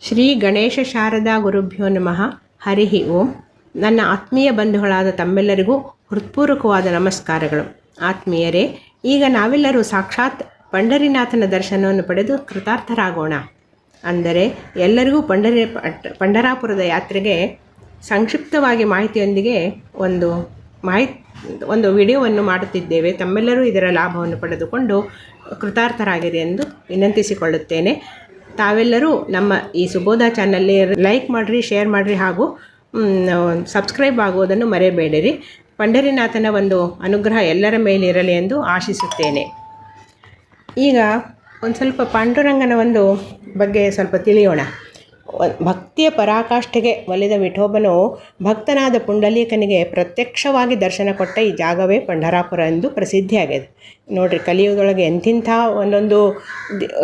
ಶ್ರೀ ಗಣೇಶ ಶಾರದಾ ಗುರುಭ್ಯೋ ನಮಃ. ಹರಿ ಓಂ. ನನ್ನ ಆತ್ಮೀಯ ಬಂಧುಗಳಾದ ತಮ್ಮೆಲ್ಲರಿಗೂ ಹೃತ್ಪೂರ್ವಕವಾದ ನಮಸ್ಕಾರಗಳು. ಆತ್ಮೀಯರೇ, ಈಗ ನಾವೆಲ್ಲರೂ ಸಾಕ್ಷಾತ್ ಪಂಡರಿನಾಥನ ದರ್ಶನವನ್ನು ಪಡೆದು ಕೃತಾರ್ಥರಾಗೋಣ. ಅಂದರೆ, ಎಲ್ಲರಿಗೂ ಪಂಡರಿ ಪಂಡರಾಪುರದ ಯಾತ್ರೆಗೆ ಸಂಕ್ಷಿಪ್ತವಾಗಿ ಮಾಹಿತಿಯೊಂದಿಗೆ ಒಂದು ಮಾಹಿತಿ ಒಂದು ವಿಡಿಯೋವನ್ನು ಮಾಡುತ್ತಿದ್ದೇವೆ. ತಮ್ಮೆಲ್ಲರೂ ಇದರ ಲಾಭವನ್ನು ಪಡೆದುಕೊಂಡು ಕೃತಾರ್ಥರಾಗಿದೆ ಎಂದು ವಿನಂತಿಸಿಕೊಳ್ಳುತ್ತೇನೆ. ತಾವೆಲ್ಲರೂ ನಮ್ಮ ಈ ಸುಬೋಧ ಚಾನಲ್ಲಿ ಲೈಕ್ ಮಾಡಿರಿ, ಶೇರ್ ಮಾಡಿರಿ ಹಾಗೂ ಸಬ್ಸ್ಕ್ರೈಬ್ ಆಗುವುದನ್ನು ಮರೆಯಬೇಡಿರಿ. ಪಂಡರಿನಾಥನ ಒಂದು ಅನುಗ್ರಹ ಎಲ್ಲರ ಮೇಲಿರಲಿ ಎಂದು ಆಶಿಸುತ್ತೇನೆ. ಈಗ ಒಂದು ಸ್ವಲ್ಪ ಪಾಂಡುರಂಗನ ಒಂದು ಬಗ್ಗೆ ಸ್ವಲ್ಪ ತಿಳಿಯೋಣ. ಭಕ್ತಿಯ ಪರಾಕಾಷ್ಠೆಗೆ ಒಲಿದ ವಿಠೋಬನು ಭಕ್ತನಾದ ಪುಂಡಲೀಕನಿಗೆ ಪ್ರತ್ಯಕ್ಷವಾಗಿ ದರ್ಶನ ಕೊಟ್ಟ ಈ ಜಾಗವೇ ಪಂಢರಾಪುರ ಎಂದು ಪ್ರಸಿದ್ಧಿಯಾಗಿದೆ. ನೋಡ್ರಿ, ಕಲಿಯುಗದೊಳಗೆ ಎಂತಿಂಥ ಒಂದೊಂದು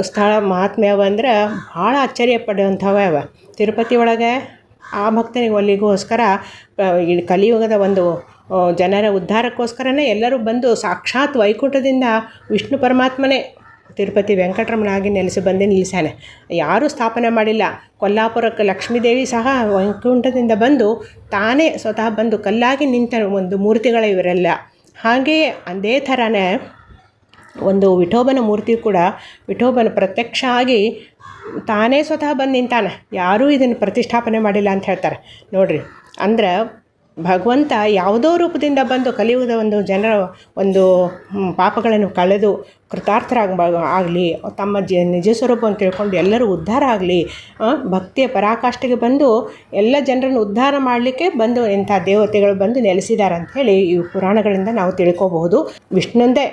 ಸ್ಥಳ ಸ್ಥಳ ಅವ ಅಂದ್ರೆ ಭಾಳ ಆಶ್ಚರ್ಯ ಪಡುವಂಥವೇ ಅವ. ತಿರುಪತಿ ಒಳಗೆ ಆ ಭಕ್ತನಿಗೆ ಒಲಿಗೋಸ್ಕರ ಈ ಕಲಿಯುಗದ ಒಂದು ಜನರ ಉದ್ಧಾರಕ್ಕೋಸ್ಕರನೇ ಎಲ್ಲರೂ ಬಂದು ಸಾಕ್ಷಾತ್ ವೈಕುಂಠದಿಂದ ವಿಷ್ಣು ಪರಮಾತ್ಮನೇ ತಿರುಪತಿ ವೆಂಕಟರಮಣ ಆಗಿ ನೆಲೆಸಿ ಬಂದು ನಿಲ್ಲಿಸ್ಯಾನೆ. ಯಾರೂ ಸ್ಥಾಪನೆ ಮಾಡಿಲ್ಲ. ಕೊಲ್ಲಾಪುರಕ್ಕೆ ಲಕ್ಷ್ಮೀದೇವಿ ಸಹ ವೈಕುಂಠದಿಂದ ಬಂದು ತಾನೇ ಸ್ವತಃ ಬಂದು ಕಲ್ಲಾಗಿ ನಿಂತ ಒಂದು ಮೂರ್ತಿಗಳ ಇವರೆಲ್ಲ. ಹಾಗೆಯೇ ಅದೇ ಥರನೇ ಒಂದು ವಿಠೋಬನ ಮೂರ್ತಿ ಕೂಡ ವಿಠೋಬನ ಪ್ರತ್ಯಕ್ಷ ಆಗಿ ತಾನೇ ಸ್ವತಃ ಬಂದು ನಿಂತಾನೆ. ಯಾರೂ ಇದನ್ನು ಪ್ರತಿಷ್ಠಾಪನೆ ಮಾಡಿಲ್ಲ ಅಂತ ಹೇಳ್ತಾರೆ. ನೋಡ್ರಿ, ಅಂದ್ರೆ ಭಗವಂತ ಯಾವುದೋ ರೂಪದಿಂದ ಬಂದು ಕಲಿಯುವುದ ಒಂದು ಜನರ ಒಂದು ಪಾಪಗಳನ್ನು ಕಳೆದು ಕೃತಾರ್ಥರಾಗ ಆಗಲಿ, ತಮ್ಮ ಜ, ನಿಜ ಸ್ವರೂಪವನ್ನು ತಿಳ್ಕೊಂಡು ಎಲ್ಲರೂ ಉದ್ಧಾರ ಆಗಲಿ ಭಕ್ತಿಯ ಪರಾಕಾಷ್ಠೆಗೆ ಬಂದು ಎಲ್ಲ ಜನರನ್ನು ಉದ್ಧಾರ ಮಾಡಲಿಕ್ಕೆ ಬಂದು ಇಂಥ ದೇವತೆಗಳು ಬಂದು ನೆಲೆಸಿದ್ದಾರೆ ಅಂತ ಹೇಳಿ ಈ ಪುರಾಣಗಳಿಂದ ನಾವು ತಿಳ್ಕೋಬಹುದು. ವಿಷ್ಣುಂದೇ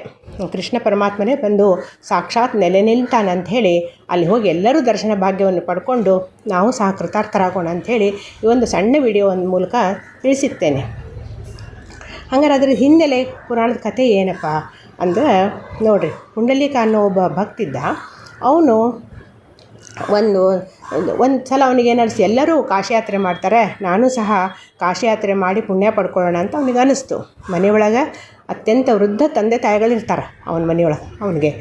ಕೃಷ್ಣ ಪರಮಾತ್ಮನೇ ಬಂದು ಸಾಕ್ಷಾತ್ ನೆಲೆ ನಿಲ್ತಾನಂತ ಹೇಳಿ, ಅಲ್ಲಿ ಹೋಗಿ ಎಲ್ಲರೂ ದರ್ಶನ ಭಾಗ್ಯವನ್ನು ಪಡ್ಕೊಂಡು ನಾವು ಸಹ ಕೃತಾರ್ಥರಾಗೋಣ ಅಂಥೇಳಿ ಈ ಒಂದು ಸಣ್ಣ ವಿಡಿಯೋ ಮೂಲಕ ತಿಳಿಸುತ್ತೇನೆ. ಹಂಗಾರೆ ಅದರ ಹಿನ್ನೆಲೆ ಪುರಾಣದ ಕಥೆ ಏನಪ್ಪ? ಅಂದ್ರೆ ನೋಡಿರಿ ಪುಂಡಲೀಕ ಅನ್ನೋ ಒಬ್ಬ ಭಕ್ತಿದ್ದ. ಅವನು ಒಂದು ಒಂದು ಸಲ ಅವನಿಗೆ ಏನಿಸ್ತು ಎಲ್ಲರೂ ಕಾಶಿ ಯಾತ್ರೆ ಮಾಡ್ತಾರೆ, ನಾನು ಸಹ ಕಾಶಿ ಯಾತ್ರೆ ಮಾಡಿ ಪುಣ್ಯ ಪಡ್ಕೊಳ್ಳೋಣ ಅಂತ ಅವನಿಗೆ ಅನ್ನಿಸ್ತು ಮನೆಯೊಳಗೆ ಅತ್ಯಂತ ವೃದ್ಧ ತಂದೆ ತಾಯಿಗಳಿರ್ತಾರೆ ಅವನ ಮನೆಯೊಳಗೆ, ಅವನಿಗೆ.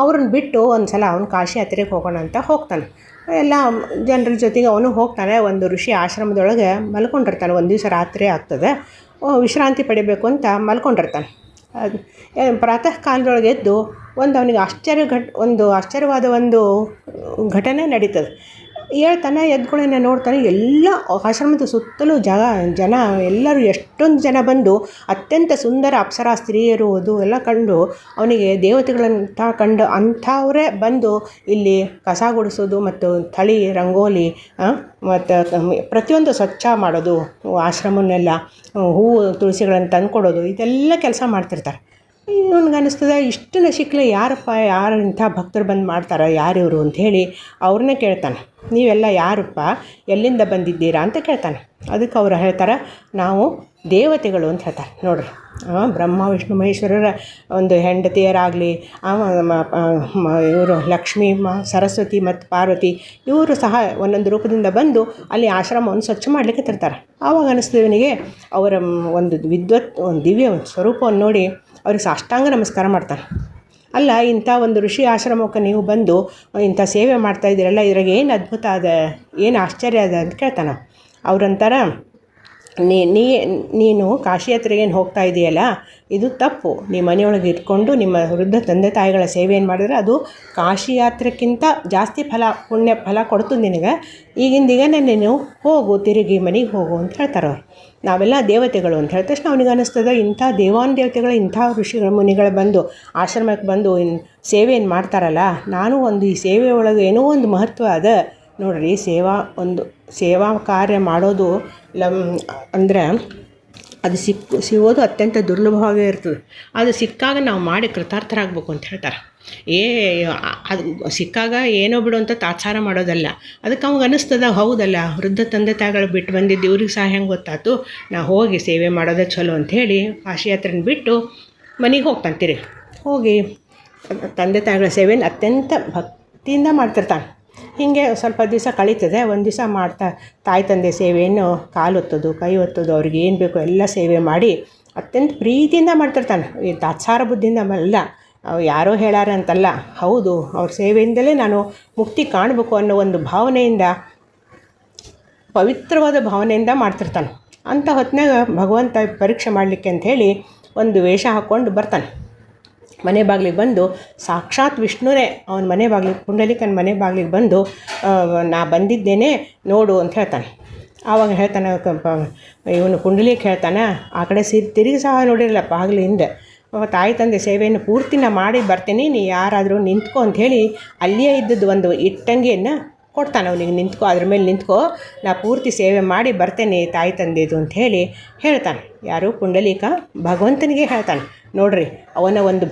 ಅವ್ರನ್ನ ಬಿಟ್ಟು ಒಂದು ಸಲ ಅವನು ಕಾಶಿ ಯಾತ್ರೆಗೆ ಹೋಗೋಣ ಅಂತ ಹೋಗ್ತಾನೆ. ಎಲ್ಲ ಜನರ ಜೊತೆಗೆ ಅವನು ಹೋಗ್ತಾನೆ, ಒಂದು ಋಷಿ ಆಶ್ರಮದೊಳಗೆ ಮಲ್ಕೊಂಡಿರ್ತಾನೆ. ಒಂದು ದಿವಸ ರಾತ್ರಿ ಆಗ್ತದೆ ವಿಶ್ರಾಂತಿ ಪಡಿಬೇಕು ಅಂತ ಮಲ್ಕೊಂಡಿರ್ತಾನೆ. ಅದು. ಪ್ರಾತಃ ಕಾಲದೊಳಗೆ ಎದ್ದು ಒಂದು ಅವನಿಗೆ ಆಶ್ಚರ್ಯ ಘಟ್ ಒಂದು ಆಶ್ಚರ್ಯವಾದ ಒಂದು ಘಟನೆ ನಡೀತದೆ. ಹೇಳ್ತಾನೆ ಎದ್ಕೊಳ್ಳೇನೆ ನೋಡ್ತಾನೆ ಎಲ್ಲ ಆಶ್ರಮದ ಸುತ್ತಲೂ ಜಗ ಜನ, ಎಲ್ಲರೂ ಎಷ್ಟೊಂದು ಜನ ಬಂದು ಅತ್ಯಂತ ಸುಂದರ ಅಪ್ಸರಾ ಸ್ತ್ರೀಯರು ಅದು ಎಲ್ಲ ಕಂಡು ಅವನಿಗೆ ದೇವತೆಗಳಂತ ಕಂಡು ಅಂಥವರೇ ಬಂದು ಇಲ್ಲಿ ಕಸ ಗುಡಿಸೋದು ಮತ್ತು ಥಳಿ, ರಂಗೋಲಿ ಮತ್ತು ಪ್ರತಿಯೊಂದು ಸ್ವಚ್ಛ ಮಾಡೋದು ಆಶ್ರಮನ್ನೆಲ್ಲ ಹೂವು, ತುಳಸಿಗಳನ್ನು ತಂದ್ಕೊಡೋದು, ಇದೆಲ್ಲ ಕೆಲಸ ಮಾಡ್ತಿರ್ತಾರೆ. ಇವನಿಗೆ ಅನ್ನಿಸ್ತದೆ ಇಷ್ಟು ನಶಿಕ್ಲೆ ಯಾರಪ್ಪ, ಯಾರು ಇಂಥ ಭಕ್ತರು ಬಂದು ಮಾಡ್ತಾರೆ ಯಾರಿವರು ಹೇಳಿ ಅವ್ರನ್ನೇ ಕೇಳ್ತಾನೆ. ನೀವೆಲ್ಲ ಯಾರಪ್ಪ, ಎಲ್ಲಿಂದ ಬಂದಿದ್ದೀರಾ ಅಂತ ಕೇಳ್ತಾನೆ. ಅದಕ್ಕೆ ಅವ್ರು ಹೇಳ್ತಾರೆ, ನಾವು ದೇವತೆಗಳು ಅಂತ ಹೇಳ್ತಾರೆ. ನೋಡ್ರಿ ಬ್ರಹ್ಮ, ವಿಷ್ಣು, ಮಹೇಶ್ವರರ ಒಂದು ಹೆಂಡತಿಯರಾಗಲಿ ಇವರು ಲಕ್ಷ್ಮಿ, ಮ, ಸರಸ್ವತಿ ಮತ್ತು ಪಾರ್ವತಿ, ಇವರು ಸಹ ಒಂದೊಂದು ರೂಪದಿಂದ ಬಂದು ಅಲ್ಲಿ ಆಶ್ರಮವನ್ನು ಸ್ವಚ್ಛ ಮಾಡಲಿಕ್ಕೆ ತರ್ತಾರೆ. ಆವಾಗ ಅನಿಸ್ತದೆ ಅವರ ಒಂದು ವಿದ್ವತ್, ಒಂದು ದಿವ್ಯ ಸ್ವರೂಪವನ್ನು ನೋಡಿ ಅವ್ರಿಗೆ ಸಾಷ್ಟಾಂಗ ನಮಸ್ಕಾರ ಮಾಡ್ತಾನೆ ಅಲ್ಲ, ಇಂಥ ಒಂದು ಋಷಿ ಆಶ್ರಮಕ್ಕೆ ನೀವು ಬಂದು ಇಂಥ ಸೇವೆ ಮಾಡ್ತಾ ಇದ್ದೀರಲ್ಲ, ಇದ್ರಾಗ ಏನು ಅದ್ಭುತ ಅದ, ಏನು ಆಶ್ಚರ್ಯ ಅದ ಅಂತ ಕೇಳ್ತಾನೆ. ಅವ್ರಂತಾರ ನೀ ನೀ, ನೀನು ಕಾಶಿ ಏನು ಹೋಗ್ತಾ ಇದೆಯಲ್ಲ, ಇದು ತಪ್ಪು. ನೀ ಮನೆಯೊಳಗೆ ಇಟ್ಕೊಂಡು ನಿಮ್ಮ ವೃದ್ಧ ತಂದೆ ತಾಯಿಗಳ ಸೇವೆ ಏನು ಮಾಡಿದ್ರೆ ಅದು ಕಾಶಿ ಯಾತ್ರೆಕ್ಕಿಂತ ಜಾಸ್ತಿ ಫಲ, ಪುಣ್ಯ ಫಲ ಕೊಡ್ತು ನಿನಗೆ. ಈಗಿಂದೀಗ ನೀನು ಹೋಗು, ತಿರುಗಿ ಮನೆಗೆ ಹೋಗು ಅಂತ ಹೇಳ್ತಾರೆ ನಾವೆಲ್ಲ ದೇವತೆಗಳು ಅಂತ ಹೇಳಿದ ತಕ್ಷಣ ಅವನಿಗೆ ಅನ್ನಿಸ್ತದೆ ಇಂಥ ದೇವಾನ್ ದೇವತೆಗಳು, ಇಂಥ ಋಷಿಗಳು ಮುನಿಗಳು ಬಂದು ಆಶ್ರಮಕ್ಕೆ ಬಂದು ಇನ್ ಸೇವೆ ಏನು ಮಾಡ್ತಾರಲ್ಲ, ನಾನು ಒಂದು ಈ ಸೇವೆ ಒಳಗೆ ಏನೋ ಒಂದು ಮಹತ್ವ ಅದ. ನೋಡ್ರಿ, ಸೇವಾ ಒಂದು ಸೇವಾ ಕಾರ್ಯ ಮಾಡೋದು ಲಮ್, ಅಂದ್ರೆ ಅದು ಸಿಕ್ಕು ಸಿಗೋದು ಅತ್ಯಂತ ದುರ್ಲಭವಾಗೇ ಇರ್ತದೆ. ಅದು ಸಿಕ್ಕಾಗ ನಾವು ಮಾಡಿ ಕೃತಾರ್ಥರಾಗಬೇಕು ಅಂತ ಹೇಳ್ತಾರೆ. ಏ ಅದು ಸಿಕ್ಕಾಗ ಏನೋ ಬಿಡು ಅಂತ ತಾತ್ಸಾರ ಮಾಡೋದಲ್ಲ. ಅದಕ್ಕೆ ಅವಾಗ ಅನ್ನಿಸ್ತದ, ಹೌದಲ್ಲ, ವೃದ್ಧ ತಂದೆ ತಾಯಿಗಳು ಬಿಟ್ಟು ಬಂದಿದ್ದು ಇವ್ರಿಗೆ ಸಹ ಹೆಂಗೆ ಗೊತ್ತಾಯ್ತು ನಾ ಹೋಗಿ ಸೇವೆ ಮಾಡೋದೇ ಚಲೋ ಅಂಥೇಳಿ ಕಾಶಿ ಯಾತ್ರೆನ ಬಿಟ್ಟು ಮನೆಗೆ ಹೋಗ್ತಂತೀರಿ. ಹೋಗಿ ತಂದೆ ತಾಯಿಗಳ ಸೇವೆಯನ್ನು ಅತ್ಯಂತ ಭಕ್ತಿಯಿಂದ ಮಾಡ್ತಿರ್ತಾನೆ. ಹೀಗೆ ಸ್ವಲ್ಪ ದಿವಸ ಕಳೀತದೆ, ಒಂದು ದಿವಸ ಮಾಡ್ತಾ, ತಾಯಿ ತಂದೆ ಸೇವೆಯನ್ನು ಕಾಲು ಒತ್ತೋದು, ಕೈ ಒತ್ತೋದು, ಅವ್ರಿಗೆ ಏನು ಬೇಕೋ ಎಲ್ಲ ಸೇವೆ ಮಾಡಿ ಅತ್ಯಂತ ಪ್ರೀತಿಯಿಂದ ಮಾಡ್ತಿರ್ತಾನೆ. ಈ ತಾತ್ಸಾರ ಬುದ್ಧಿಯಿಂದ ಅಲ್ಲ ಯಾರೋ ಹೇಳಾರ ಅಂತಲ್ಲ. ಹೌದು, ಅವ್ರ ಸೇವೆಯಿಂದಲೇ ನಾನು ಮುಕ್ತಿ ಕಾಣಬೇಕು ಅನ್ನೋ ಒಂದು ಭಾವನೆಯಿಂದ, ಪವಿತ್ರವಾದ ಭಾವನೆಯಿಂದ ಮಾಡ್ತಿರ್ತಾನೆ. ಅಂಥ ಹೊತ್ತಿನಾಗ ಭಗವಂತ ಪರೀಕ್ಷೆ ಮಾಡಲಿಕ್ಕೆ ಅಂಥೇಳಿ ಒಂದು ವೇಷ ಹಾಕ್ಕೊಂಡು ಬರ್ತಾನೆ. ಮನೆ ಬಾಗಿಲಿಗೆ ಬಂದು ಸಾಕ್ಷಾತ್ ವಿಷ್ಣುವೇ ಅವನ ಮನೆ ಬಾಗಿಲಿಗೆ, ಪುಂಡಲಿಕನ ಮನೆ ಬಾಗಿಲಿಗೆ ಬಂದು ನಾ ಬಂದಿದ್ದೇನೆ ನೋಡು ಅಂತ ಹೇಳ್ತಾನೆ. ಆವಾಗ ಹೇಳ್ತಾನೆ ಇವನು ಕುಂಡಲಿಕ್ ಹೇಳ್ತಾನೆ, ಆ ಕಡೆ ಸಿ ತಿರುಗಿ ಸಹ ನೋಡಿರಲ್ಲ ಅವ ತಾಯಿ ತಂದೆ ಸೇವೆಯನ್ನು ಪೂರ್ತಿ ಮಾಡಿ ಬರ್ತೀನಿ, ನೀ ಯಾರಾದರೂ ನಿಂತ್ಕೊ ಅಂಥೇಳಿ ಅಲ್ಲಿಯೇ ಇದ್ದದ್ದು ಒಂದು ಇಟ್ಟಂಗಿಯನ್ನು ಕೊಡ್ತಾನೆ ಅವನಿಗೆ, ನಿಂತ್ಕೋ, ಅದ್ರ ಮೇಲೆ ನಿಂತ್ಕೋ, ನಾ ಪೂರ್ತಿ ಸೇವೆ ಮಾಡಿ ಬರ್ತೇನೆ ತಾಯಿ ತಂದೆದು ಹೇಳಿ ಹೇಳ್ತಾನೆ. ಯಾರು ಪುಂಡಲೀಕ ಭಗವಂತನಿಗೆ ಹೇಳ್ತಾನೆ. ನೋಡ್ರಿ, ಅವನ ಒಂದು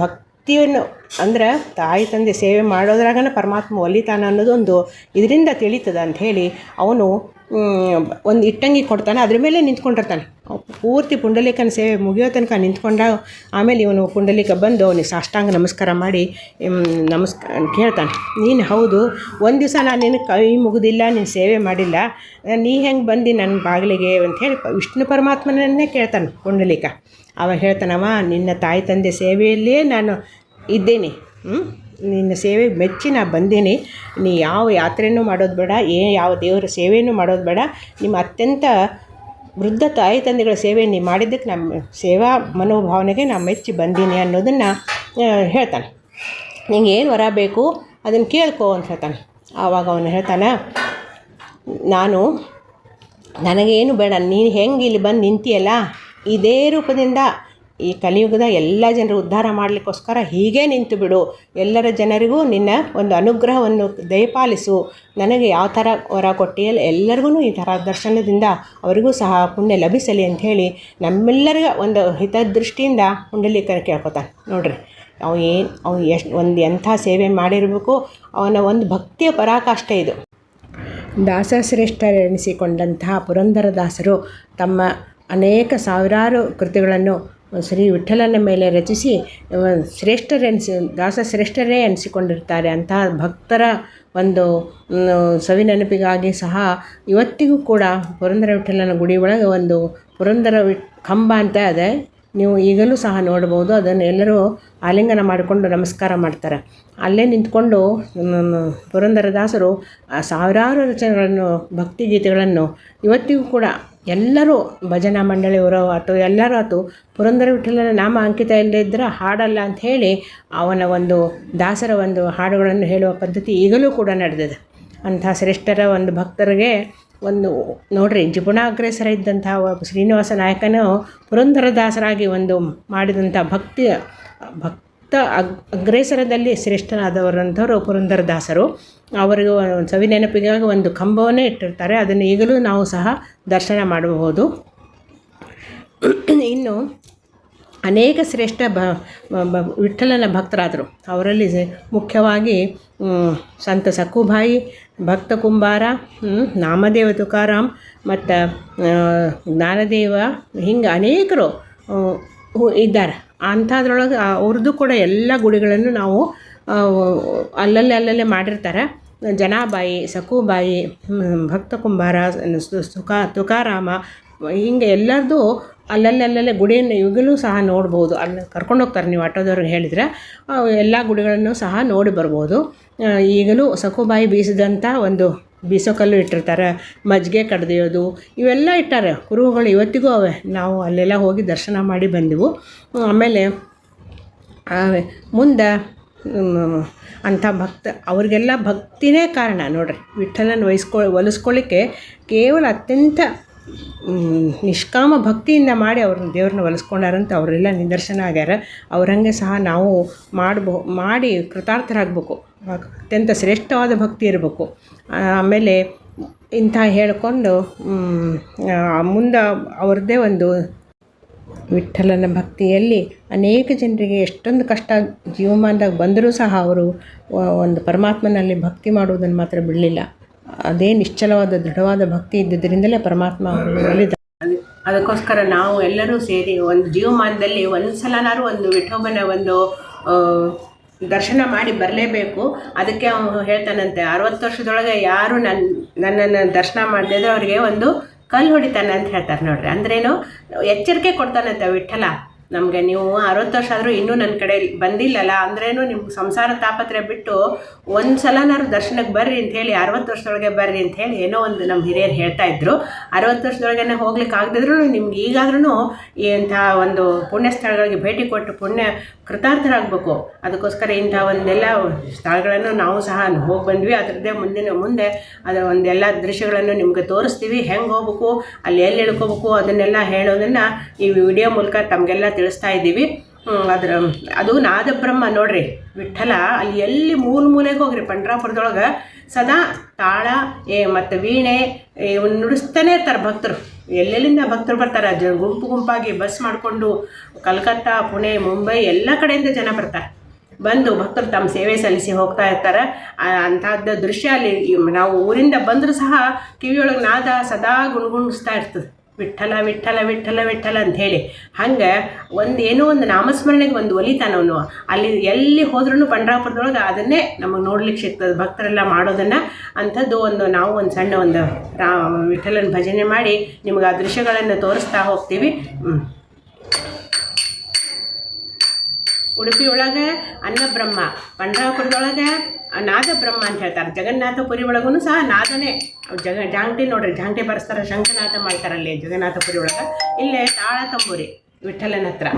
ಭಕ್ತಿಯನ್ನು ಅಂದ್ರೆ ತಾಯಿ ತಂದೆ ಸೇವೆ ಮಾಡೋದ್ರಾಗನ ಪರಮಾತ್ಮ ಒಲಿತಾನ ಅನ್ನೋದೊಂದು ಇದರಿಂದ ತಿಳಿತದ ಅಂಥೇಳಿ ಅವನು ಒಂದು ಇಟ್ಟಂಗಿ ಕೊಡ್ತಾನೆ, ಅದ್ರ ಮೇಲೆ ನಿಂತ್ಕೊಂಡಿರ್ತಾನೆ. ಪೂರ್ತಿ ಪುಂಡಲೀಕನ ಸೇವೆ ಮುಗಿಯೋ ತನಕ ನಿಂತ್ಕೊಂಡ ಆಮೇಲೆ ಇವನು ಪುಂಡಲೀಕ ಬಂದು ಅವನಿಗೆ ಸಾಷ್ಟಾಂಗ ನಮಸ್ಕಾರ ಮಾಡಿ ನಮಸ್ಕಾರ ಕೇಳ್ತಾನೆ. ನೀನು ಹೌದು, ಒಂದು ದಿವಸ ನಾನು ನಿನಗೆ ಕೈ ಮುಗಿದಿಲ್ಲ, ನೀನು ಸೇವೆ ಮಾಡಿಲ್ಲ, ನೀ ಹೆಂಗೆ ಬಂದು ನನ್ನ ಬಾಗಿಲಿಗೆ ಹೇಳಿ ವಿಷ್ಣು ಪರಮಾತ್ಮನನ್ನೇ ಕೇಳ್ತಾನೆ ಪುಂಡಲೀಕ. ಅವ ಹೇಳ್ತಾನವ, ನಿನ್ನ ತಾಯಿ ತಂದೆ ಸೇವೆಯಲ್ಲೇ ನಾನು ಇದ್ದೇನೆ. ನಿನ್ನ ಸೇವೆ ಮೆಚ್ಚಿ ನಾ ಬಂದೀನಿ. ನೀ ಯಾವ ಯಾತ್ರೆಯೂ ಮಾಡೋದು ಬೇಡ, ಏ ಯಾವ ದೇವರ ಸೇವೆಯೂ ಮಾಡೋದು ಬೇಡ. ನಿಮ್ಮ ಅತ್ಯಂತ ವೃದ್ಧ ತಾಯಿ ತಂದೆಗಳ ಸೇವೆ ನೀ ಮಾಡಿದ್ದಕ್ಕೆ ನಮ್ಮ ಸೇವಾ ಮನೋಭಾವನೆಗೆ ನಾನು ಮೆಚ್ಚಿ ಬಂದೀನಿ ಅನ್ನೋದನ್ನು ಹೇಳ್ತಾನೆ. ನಿಂಗೆ ಏನು ವರ ಬೇಕು ಅದನ್ನು ಕೇಳ್ಕೊ ಅಂತ ಹೇಳ್ತಾನೆ. ಆವಾಗ ಅವನು ಹೇಳ್ತಾನೆ, ನಾನು ನನಗೇನು ಬೇಡ, ನೀನು ಹೆಂಗೆ ಇಲ್ಲಿ ಬಂದು ನಿಂತಿಯಲ್ಲ, ಇದೇ ರೂಪದಿಂದ ಈ ಕಲಿಯುಗದ ಎಲ್ಲ ಜನರು ಉದ್ಧಾರ ಮಾಡಲಿಕ್ಕೋಸ್ಕರ ಹೀಗೆ ನಿಂತು ಬಿಡು. ಎಲ್ಲರ ಜನರಿಗೂ ನಿನ್ನ ಒಂದು ಅನುಗ್ರಹವನ್ನು ದಯಪಾಲಿಸು. ನನಗೆ ಯಾವ ಥರ ವರ ಕೊಟ್ಟಿಯಲ್ಲ ಎಲ್ಲರಿಗೂ ಈ ಥರ ದರ್ಶನದಿಂದ ಅವರಿಗೂ ಸಹ ಪುಣ್ಯ ಲಭಿಸಲಿ ಅಂಥೇಳಿ ನಮ್ಮೆಲ್ಲರಿಗ ಒಂದು ಹಿತದೃಷ್ಟಿಯಿಂದ ಪುಂಡಲೀಕನ ಕೇಳ್ಕೊತಾನೆ. ನೋಡ್ರಿ, ಅವ ಏನು ಅವ್ನು ಎಷ್ಟು ಒಂದು ಎಂಥ ಸೇವೆ ಮಾಡಿರಬೇಕು, ಅವನ ಒಂದು ಭಕ್ತಿಯ ಪರಾಕಾಷ್ಠೆ ಇದು. ದಾಸಶ್ರೇಷ್ಠರೆನಿಸಿಕೊಂಡಂತಹ ಪುರಂದರದಾಸರು ತಮ್ಮ ಅನೇಕ ಸಾವಿರಾರು ಕೃತಿಗಳನ್ನು ಶ್ರೀ ವಿಠಲನ ಮೇಲೆ ರಚಿಸಿ ಶ್ರೇಷ್ಠರೆನಿಸಿ ದಾಸ ಶ್ರೇಷ್ಠರೇ ಎನಿಸಿಕೊಂಡಿರ್ತಾರೆ ಅಂತಹ ಭಕ್ತರ ಒಂದು ಸವಿ ಸವಿನೆನಪಿಗಾಗಿ ಸಹ ಇವತ್ತಿಗೂ ಕೂಡ ಪುರಂದರ ವಿಠಲನ ಗುಡಿ ಒಳಗೆ ಒಂದು ಪುರಂದರ ವಿ ಕಂಬ ಅಂತ ಇದೆ. ನೀವು ಈಗಲೂ ಸಹ ನೋಡ್ಬೋದು ಅದನ್ನು ಎಲ್ಲರೂ ಆಲಿಂಗನ ಮಾಡಿಕೊಂಡು ನಮಸ್ಕಾರ ಮಾಡ್ತಾರೆ. ಅಲ್ಲೇ ನಿಂತ್ಕೊಂಡು ಪುರಂದರದಾಸರು ಸಾವಿರಾರು ರಚನೆಗಳನ್ನು, ಭಕ್ತಿಗೀತೆಗಳನ್ನು, ಇವತ್ತಿಗೂ ಕೂಡ ಎಲ್ಲರೂ ಭಜನಾ ಮಂಡಳಿಯವರು ಆಯ್ತು, ಎಲ್ಲರೂ ಆಯ್ತು, ಪುರಂದರ ವಿಠಲನ ನಾಮ ಅಂಕಿತ ಇಲ್ಲದೇ ಇದ್ದರೆ ಹಾಡಲ್ಲ ಅಂತ ಹೇಳಿ ಅವನ ಒಂದು ದಾಸರ ಒಂದು ಹಾಡುಗಳನ್ನು ಹೇಳುವ ಪದ್ಧತಿ ಈಗಲೂ ಕೂಡ ನಡೆದಿದೆ. ಅಂಥ ಶ್ರೇಷ್ಠರ ಒಂದು ಭಕ್ತರಿಗೆ ಒಂದು ನೋಡ್ರಿ ಜಿಪುಣಾಗ್ರೇಸರ ಒಬ್ಬ ಶ್ರೀನಿವಾಸ ನಾಯಕನು ಪುರಂದರದಾಸರಾಗಿ ಒಂದು ಮಾಡಿದಂಥ ಭಕ್ತಿ ಭಕ್ತ ಅಗ್, ಅಗ್ರೇಸರದಲ್ಲಿ ಶ್ರೇಷ್ಠನಾದವರಂಥವ್ರು ಪುರಂದರದಾಸರು. ಅವರಿಗೆ ಸವಿ ನೆನಪಿಗಾಗಿ ಒಂದು ಕಂಬವನ್ನೇ ಇಟ್ಟಿರ್ತಾರೆ. ಅದನ್ನು ಈಗಲೂ ನಾವು ಸಹ ದರ್ಶನ ಮಾಡಬಹುದು. ಇನ್ನು ಅನೇಕ ಶ್ರೇಷ್ಠ ಬ ವಿಠ್ಠಲನ ಭಕ್ತರಾದರು. ಅವರಲ್ಲಿ ಮುಖ್ಯವಾಗಿ ಸಂತ ಸಕ್ಕುಬಾಯಿ ಭಕ್ತ ಕುಂಬಾರ ನಾಮದೇವ ತುಕಾರಾಮ್, ಮತ್ತು ಜ್ಞಾನದೇವ, ಹಿಂಗೆ ಅನೇಕರು ಇದ್ದಾರೆ. ಅಂಥದ್ರೊಳಗೆ ಅವ್ರದ್ದು ಕೂಡ ಎಲ್ಲ ಗುಡಿಗಳನ್ನು ನಾವು ಅಲ್ಲಲ್ಲೇ ಅಲ್ಲಲ್ಲೇ ಮಾಡಿರ್ತಾರೆ. ಜನಾಬಾಯಿ ಸಕುಬಾಯಿ ಭಕ್ತ ಕುಂಬಾರ ಸುಖ ತುಕಾರಾಮ, ಹಿಂಗೆ ಎಲ್ಲರದು ಅಲ್ಲಲ್ಲಿ ಅಲ್ಲಲ್ಲೇ ಗುಡಿಯನ್ನು ಈಗಲೂ ಸಹ ನೋಡ್ಬೋದು. ಅಲ್ಲಿ ಕರ್ಕೊಂಡು ಹೋಗ್ತಾರೆ ನೀವು ಆಟೋದವ್ರಿಗೆ ಹೇಳಿದರೆ ಎಲ್ಲ ಗುಡಿಗಳನ್ನು ಸಹ ನೋಡಿ ಬರ್ಬೋದು. ಈಗಲೂ ಸಕುಬಾಯಿ ಬೀಸಿದಂಥ ಒಂದು ಬೀಸೋಕಲ್ಲು ಇಟ್ಟಿರ್ತಾರೆ. ಮಜ್ಜಿಗೆ ಕಡ್ದಿಯೋದು, ಇವೆಲ್ಲ ಇಟ್ಟಾರೆ. ಕುರುಹುಗಳು ಇವತ್ತಿಗೂ ಅವೆ. ನಾವು ಅಲ್ಲೆಲ್ಲ ಹೋಗಿ ದರ್ಶನ ಮಾಡಿ ಬಂದೆವು. ಆಮೇಲೆ ಮುಂದೆ ಅಂಥ ಭಕ್ತ, ಅವ್ರಿಗೆಲ್ಲ ಭಕ್ತಿನೇ ಕಾರಣ. ನೋಡ್ರಿ, ವಿಠಲನ ವಹಿಸ್ಕೊ ಒಲಿಸ್ಕೊಳ್ಳಿಕ್ಕೆ ಕೇವಲ ಅತ್ಯಂತ ನಿಷ್ಕಾಮ ಭಕ್ತಿಯಿಂದ ಮಾಡಿ ಅವ್ರನ್ನ ದೇವ್ರನ್ನ ಒಲಿಸ್ಕೊಂಡಾರಂತ ಅವರೆಲ್ಲ ನಿದರ್ಶನ ಆಗ್ಯಾರ. ಅವ್ರಂಗೆ ಸಹ ನಾವು ಮಾಡ್ಬೋ, ಮಾಡಿ ಕೃತಾರ್ಥರಾಗಬೇಕು. ಅತ್ಯಂತ ಶ್ರೇಷ್ಠವಾದ ಭಕ್ತಿ ಇರಬೇಕು. ಆಮೇಲೆ ಇಂಥ ಹೇಳಿಕೊಂಡು ಮುಂದೆ ಅವ್ರದ್ದೇ ಒಂದು ವಿಠಲನ ಭಕ್ತಿಯಲ್ಲಿ ಅನೇಕ ಜನರಿಗೆ ಎಷ್ಟೊಂದು ಕಷ್ಟ ಜೀವಮಾನದಾಗ ಬಂದರೂ ಸಹ ಅವರು ಒಂದು ಪರಮಾತ್ಮನಲ್ಲಿ ಭಕ್ತಿ ಮಾಡುವುದನ್ನು ಮಾತ್ರ ಬಿಡಲಿಲ್ಲ. ಅದೇ ನಿಶ್ಚಲವಾದ, ದೃಢವಾದ ಭಕ್ತಿ ಇದ್ದುದರಿಂದಲೇ ಪರಮಾತ್ಮ ಅವರು ಅದಕ್ಕೋಸ್ಕರ ನಾವು ಎಲ್ಲರೂ ಸೇರಿ ಒಂದು ಜೀವಮಾನದಲ್ಲಿ ಒಂದು ಸಲನಾರು ಒಂದು ವಿಠೋಬನ ಒಂದು ದರ್ಶನ ಮಾಡಿ ಬರಲೇಬೇಕು. ಅದಕ್ಕೆ ಅವನು ಹೇಳ್ತಾನಂತೆ, ಅರವತ್ತು ವರ್ಷದೊಳಗೆ ಯಾರು ನನ್ನ ನನ್ನನ್ನು ದರ್ಶನ ಮಾಡದಿದ್ರೆ ಅವರಿಗೆ ಒಂದು ಕಲ್ಲು ಹೊಡಿತಾನೆ ಅಂತ ಹೇಳ್ತಾರೆ ನೋಡ್ರಿ. ಅಂದ್ರೇನು, ಎಚ್ಚರಿಕೆ ಕೊಡ್ತಾನಂತೆ ವಿಠಲ. ನಮಗೆ ನೀವು ಅರವತ್ತು ವರ್ಷ ಆದರೂ ಇನ್ನೂ ನನ್ನ ಕಡೆ ಬಂದಿಲ್ಲಲ್ಲ, ಅಂದ್ರೇನು ನಿಮ್ಗೆ ಸಂಸಾರ ತಾಪತ್ರೆ ಬಿಟ್ಟು ಒಂದು ಸಲನಾರು ದರ್ಶನಕ್ಕೆ ಬರ್ರಿ ಅಂತ ಹೇಳಿ, ಅರವತ್ತು ವರ್ಷದೊಳಗೆ ಬರ್ರಿ ಅಂತ ಹೇಳಿ ಏನೋ ಒಂದು ನಮ್ಮ ಹಿರಿಯರು ಹೇಳ್ತಾ ಇದ್ರು. ಅರವತ್ತು ವರ್ಷದೊಳಗೆ ಹೋಗ್ಲಿಕ್ಕೆ ಆಗದಿದ್ರು ನಿಮ್ಗೆ ಈಗಾದ್ರೂ ಇಂಥ ಒಂದು ಪುಣ್ಯ ಸ್ಥಳಗಳಿಗೆ ಭೇಟಿ ಕೊಟ್ಟು ಪುಣ್ಯ ಕೃತಾರ್ಥರಾಗಬೇಕು. ಅದಕ್ಕೋಸ್ಕರ ಇಂಥ ಒಂದೆಲ್ಲ ಸ್ಥಳಗಳನ್ನು ನಾವು ಸಹ ಹೋಗಿ ಬಂದ್ವಿ. ಅದರದ್ದೇ ಮುಂದಿನ ಮುಂದೆ ಅದರ ಒಂದೆಲ್ಲ ದೃಶ್ಯಗಳನ್ನು ನಿಮ್ಗೆ ತೋರಿಸ್ತೀವಿ. ಹೆಂಗೆ ಹೋಗ್ಬೇಕು, ಅಲ್ಲಿ ಎಲ್ಲಿ ಇಳ್ಕೋಬೇಕು, ಅದನ್ನೆಲ್ಲ ಹೇಳೋದನ್ನು ಈ ವಿಡಿಯೋ ಮೂಲಕ ತಮಗೆಲ್ಲ ತಿಳಿಸ್ತಾ ಇದ್ದೀವಿ. ಅದ್ರ, ಅದು ನಾದಬ್ರಹ್ಮ ನೋಡ್ರಿ, ವಿಠಲ, ಅಲ್ಲಿ ಎಲ್ಲಿ ಮೂಲ ಮೂಲೆಗೆ ಹೋಗ್ರಿ, ಪಂಡ್ರಾಪುರದೊಳಗೆ, ಸದಾ ತಾಳ, ಏ, ಮತ್ತು ವೀಣೆ ಇವನ್ನ ನುಡಿಸ್ತಾನೆ ಇರ್ತಾರೆ ಭಕ್ತರು. ಎಲ್ಲೆಲ್ಲಿಂದ ಭಕ್ತರು ಬರ್ತಾರೆ? ಜ, ಗುಂಪು ಗುಂಪಾಗಿ ಬಸ್ ಮಾಡಿಕೊಂಡು ಕಲ್ಕತ್ತಾ, ಪುಣೆ, ಮುಂಬೈ, ಎಲ್ಲ ಕಡೆಯಿಂದ ಜನ ಬರ್ತಾರೆ. ಬಂದು ಭಕ್ತರು ತಮ್ಮ ಸೇವೆ ಸಲ್ಲಿಸಿ ಹೋಗ್ತಾ ಇರ್ತಾರೆ. ಅಂಥದ್ದು ದೃಶ್ಯ ಅಲ್ಲಿ ನಾವು ಊರಿಂದ ಬಂದರೂ ಸಹ ಕಿವಿಯೊಳಗೆ ನಾದ ಸದಾ ಗುಣಗುಣಿಸ್ತಾ ಇರ್ತದೆ. ವಿಠಲ ವಿಠಲ ವಿಠಲ ವಿಠಲ ಅಂತ ಹೇಳಿ. ಹಂಗೆ ಒಂದು ಏನೋ ಒಂದು ನಾಮಸ್ಮರಣೆಗೆ ಒಂದು ಒಲಿತಾನವನು ಅಲ್ಲಿ ಎಲ್ಲಿ ಹೋದ್ರೂ ಪಂಡ್ರಾಪುರದೊಳಗೆ ಅದನ್ನೇ ನಮಗೆ ನೋಡ್ಲಿಕ್ಕೆ ಸಿಗ್ತದೆ. ಭಕ್ತರೆಲ್ಲ ಮಾಡೋದನ್ನು ಅಂಥದ್ದು ಒಂದು ನಾವು ಒಂದು ಸಣ್ಣ ಒಂದು ರಾ ವಿಠಲನ ಭಜನೆ ಮಾಡಿ ನಿಮ್ಗೆ ಆ ದೃಶ್ಯಗಳನ್ನು ತೋರಿಸ್ತಾ ಹೋಗ್ತೀವಿ. ಉಡುಪಿ ಒಳಗೆ ಅನ್ನಬ್ರಹ್ಮ ಪಂಡ್ರಾಪುರದೊಳಗೆ ನಾದ ಬ್ರಹ್ಮ ಅಂತ ಹೇಳ್ತಾರೆ. ಜಗನ್ನಾಥಪುರಿ ಒಳಗೂ ಸಹ ನಾದನೇ. ಜಗ ಜಾಂಗ್ಟಿ ನೋಡ್ರಿ ಜಾಂಗ್ಟಿ ಬರ್ಸ್ತಾರೆ ಶಂಕನಾಥ ಮಾಡ್ತಾರಲ್ಲಿ ಜಗನ್ನಾಥಪುರಿ ಒಳಗೆ ಇಲ್ಲೇ ತಾಳ ತಂಬೂರಿ ವಿಠಲನ ಹತ್ರ.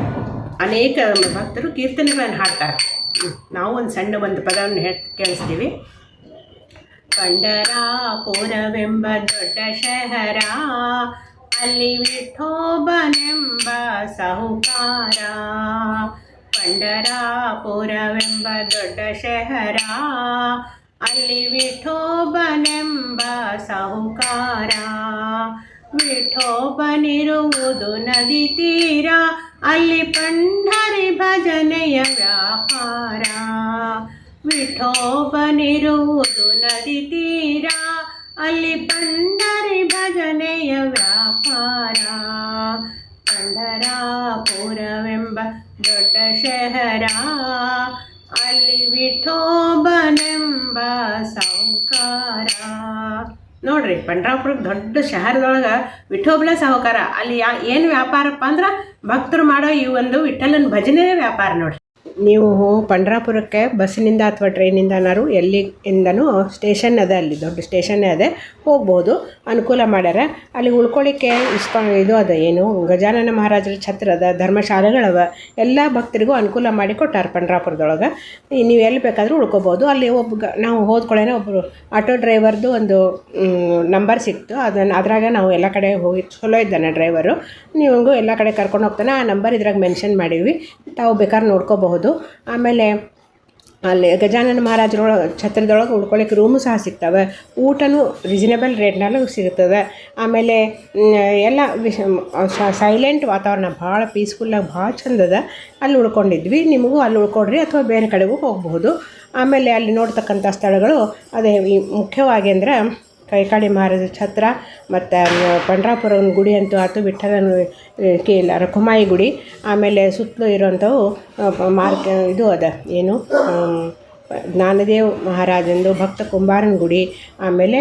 ಅನೇಕ ಭಕ್ತರು ಕೀರ್ತನೆಗಳನ್ನು ಹಾಡ್ತಾರೆ. ನಾವು ಒಂದು ಸಣ್ಣ ಒಂದು ಪದವನ್ನು ಹೇಳಿ ಕೇಳಿಸ್ತೀವಿ. ಪಂಡರಾಪುರವೆಂಬ ದೊಡ್ಡ ಶಹರ, ಅಲ್ಲಿ ವಿಠೋಬನೆಂಬ ಸಾಹುಕಾರ. ಪಂಡರಾಪುರವೆಂಬ ದೊಡ್ಡ ಶಹರ, ಅಲ್ಲಿ ವಿಠೋಬನೆಂಬ ಸಾಹುಕಾರ. ವಿಠೋಬನಿರುವುದು ನದಿ ತೀರ, ಅಲ್ಲಿ ಪಂಡರಿ ಭಜನೆಯ ವ್ಯಾಪಾರ. ವಿಠೋಬನಿರುವುದು ನದಿ ತೀರ, ಅಲ್ಲಿ ಪಂಡರಿ ಭಜನೆಯ ವ್ಯಾಪಾರ. ಪಂಡರಾಪುರವೆಂಬ ದೊಡ್ಡ ಶಹರ, ಅಲ್ಲಿ ವಿಠೋಬನೆಂಬ ಸಾಹುಕಾರ. ನೋಡ್ರಿ ಪಂಡ್ರಾಪುರಕ್ಕೆ ದೊಡ್ಡ ಶಹರದೊಳಗೆ ವಿಠೋಬಲ ಸಾಹುಕಾರ. ಅಲ್ಲಿ ಯಾ ಏನು ವ್ಯಾಪಾರಪ್ಪ ಅಂದ್ರೆ ಭಕ್ತರು ಮಾಡೋ ಈ ಒಂದು ವಿಠಲನ ಭಜನೆ ವ್ಯಾಪಾರ ನೋಡ್ರಿ. ನೀವು ಪಂಡ್ರಾಪುರಕ್ಕೆ ಬಸ್ಸಿನಿಂದ ಅಥವಾ ಟ್ರೈನಿಂದನಾರು ಎಲ್ಲಿಂದನೂ ಸ್ಟೇಷನ್ ಅದೇ ಅಲ್ಲಿ, ದೊಡ್ಡ ಸ್ಟೇಷನ್ನೇ ಅದೇ, ಹೋಗ್ಬೋದು. ಅನುಕೂಲ ಮಾಡ್ಯಾರ. ಅಲ್ಲಿ ಉಳ್ಕೊಳ್ಳಿಕ್ಕೆ ಇಷ್ಟ ಇದು ಅದ ಏನು, ಗಜಾನನ ಮಹಾರಾಜರ ಛತ್ರ ಅದ, ಧರ್ಮಶಾಲೆಗಳವ, ಎಲ್ಲ ಭಕ್ತರಿಗೂ ಅನುಕೂಲ ಮಾಡಿ ಕೊಟ್ಟಾರ ಪಂಡ್ರಾಪುರದೊಳಗೆ. ನೀವು ಎಲ್ಲಿ ಬೇಕಾದರೂ ಉಳ್ಕೊಬೋದು. ಅಲ್ಲಿ ಒಬ್ಬ ನಾವು ಹೋದ್ಕೊಳ್ಳೇನೆ ಒಬ್ಬರು ಆಟೋ ಡ್ರೈವರ್ದು ಒಂದು ನಂಬರ್ ಸಿಕ್ತು. ಅದನ್ನು ಅದ್ರಾಗ ನಾವು ಎಲ್ಲ ಕಡೆ ಹೋಗಿ ಚಲೋ ಇದ್ದಾನೆ ಡ್ರೈವರು. ನೀವು ಎಲ್ಲ ಕಡೆ ಕರ್ಕೊಂಡು ಹೋಗ್ತಾನೆ. ಆ ನಂಬರ್ ಇದ್ರಾಗ ಮೆನ್ಷನ್ ಮಾಡೀವಿ ತಾವು ಬೇಕಾದ್ರೆ ನೋಡ್ಕೋಬಹುದು. ಆಮೇಲೆ ಅಲ್ಲಿ ಗಜಾನನ ಮಹಾರಾಜರೊಳಗೆ ಛತ್ರದೊಳಗೆ ಉಳ್ಕೊಳ್ಳಿಕ್ಕೆ ರೂಮು ಸಹ ಸಿಗ್ತವೆ. ಊಟನೂ ರೀಸನೇಬಲ್ ರೇಟ್ನಲ್ಲೂ ಸಿಗ್ತದೆ ಆಮೇಲೆ ಎಲ್ಲ ವಿಷ ಸೈಲೆಂಟ್ ವಾತಾವರಣ ಭಾಳ ಪೀಸ್ಫುಲ್ಲಾಗಿ ಭಾಳ ಚಂದದ ಅಲ್ಲಿ ಉಳ್ಕೊಂಡಿದ್ವಿ. ನಿಮಗೂ ಅಲ್ಲಿ ಉಳ್ಕೊಡ್ರಿ ಅಥವಾ ಬೇರೆ ಕಡೆಗೂ ಹೋಗಬಹುದು. ಆಮೇಲೆ ಅಲ್ಲಿ ನೋಡ್ತಕ್ಕಂಥ ಸ್ಥಳಗಳು, ಅದೇ ಮುಖ್ಯವಾಗಿ ಅಂದರೆ ಕೈಕಾಳಿ ಮಹಾರಾಜ ಛತ್ರ, ಮತ್ತು ಪಂಡ್ರಾಪುರನ ಗುಡಿ ಅಂತೂ ಆತು, ವಿಠಲನ ಕೇಲ ರಘುಮಾಯಿ ಗುಡಿ. ಆಮೇಲೆ ಸುತ್ತಲೂ ಇರೋಂಥವು ಮಾರ್ಕ ಇದು ಅದ, ಏನು ಜ್ಞಾನದೇವ್ ಮಹಾರಾಜಂದು ಭಕ್ತ ಕುಂಬಾರನ ಗುಡಿ. ಆಮೇಲೆ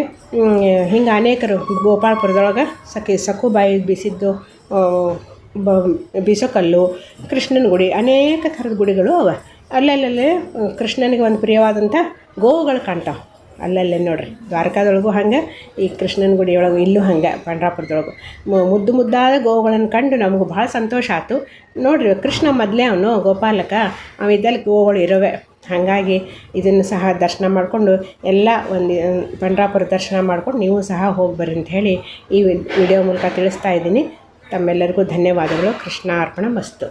ಹಿಂಗೆ ಅನೇಕರು ಗೋಪಾಳಪುರದೊಳಗೆ ಸಖಿ, ಸಖುಬಾಯಿ ಬಿಸಿದ್ದು ಬ, ಬೀಸೋಕಲ್ಲು, ಕೃಷ್ಣನ ಗುಡಿ, ಅನೇಕ ಥರದ ಗುಡಿಗಳು ಅವ. ಅಲ್ಲಲ್ಲೇ ಕೃಷ್ಣನಿಗೆ ಒಂದು ಪ್ರಿಯವಾದಂಥ ಗೋವುಗಳು ಕಾಣ್ತಾವೆ. ಅಲ್ಲಲ್ಲೇ ನೋಡ್ರಿ, ದ್ವಾರಕಾದೊಳಗೂ ಹಂಗೆ, ಈ ಕೃಷ್ಣನ ಗುಡಿಯೊಳಗೆ ಇಲ್ಲೂ ಹಂಗೆ, ಪಂಡ್ರಾಪುರದೊಳಗು. ಮುದ್ದು ಮುದ್ದಾದ ಗೋವುಗಳನ್ನು ಕಂಡು ನಮಗೂ ಭಾಳ ಸಂತೋಷ ಆಯಿತು. ನೋಡ್ರಿ, ಕೃಷ್ಣ ಮೊದಲೇ ಅವನು, ಗೋಪಾಲಕ ಅವಿದ್ದಲ್ಲಿ ಗೋವುಗಳು ಇರೋವೆ. ಹಾಗಾಗಿ ಇದನ್ನು ಸಹ ದರ್ಶನ ಮಾಡಿಕೊಂಡು, ಎಲ್ಲ ಒಂದು ಪಂಡ್ರಾಪುರ ದರ್ಶನ ಮಾಡ್ಕೊಂಡು ನೀವು ಸಹ ಹೋಗಿ ಬರ್ರಿ ಅಂತ ಹೇಳಿ ಈ ವಿಡಿಯೋ ಮೂಲಕ ತಿಳಿಸ್ತಾ ಇದ್ದೀನಿ. ತಮ್ಮೆಲ್ಲರಿಗೂ ಧನ್ಯವಾದಗಳು. ಕೃಷ್ಣ ಅರ್ಪಣ ಮಸ್ತು.